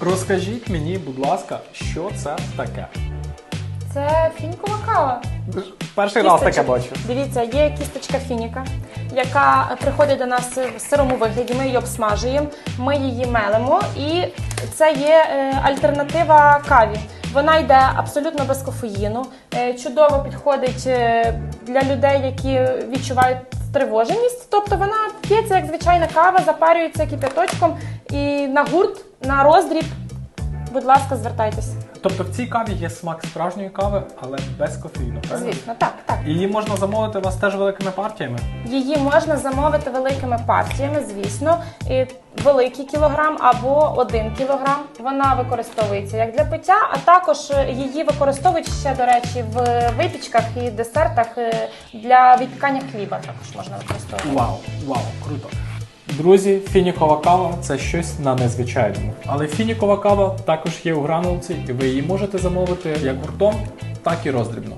Розкажіть мені, будь ласка, що це таке? Це фінікова кава. Перший раз таке бачу. Дивіться, є кісточка фініка, яка приходить до нас в сирому вигляді. Ми її обсмажуємо, ми її мелимо, і це є е, альтернатива каві. Вона йде абсолютно без кофеїну, е, чудово підходить е, для людей, які відчувають стривоженість. Тобто вона п'ється як звичайна кава, запарюється кип'яточком і на гурт, на роздріб. Будь ласка, звертайтеся. Тобто в цій каві є смак справжньої кави, але без кофеїну. правильно? Звісно, так, так. Її можна замовити у вас теж великими партіями. Її можна замовити великими партіями, звісно, і великий кілограм або один кілограм. Вона використовується як для пиття, а також її використовують ще, до речі, в випічках і десертах е, для випікання хліба. Також можна використовувати. Вау, вау, круто. Друзі, фінікова кава це щось на незвичайному. Але фінікова кава також є у гранулці, і ви її можете замовити як гуртом, так і роздрібно.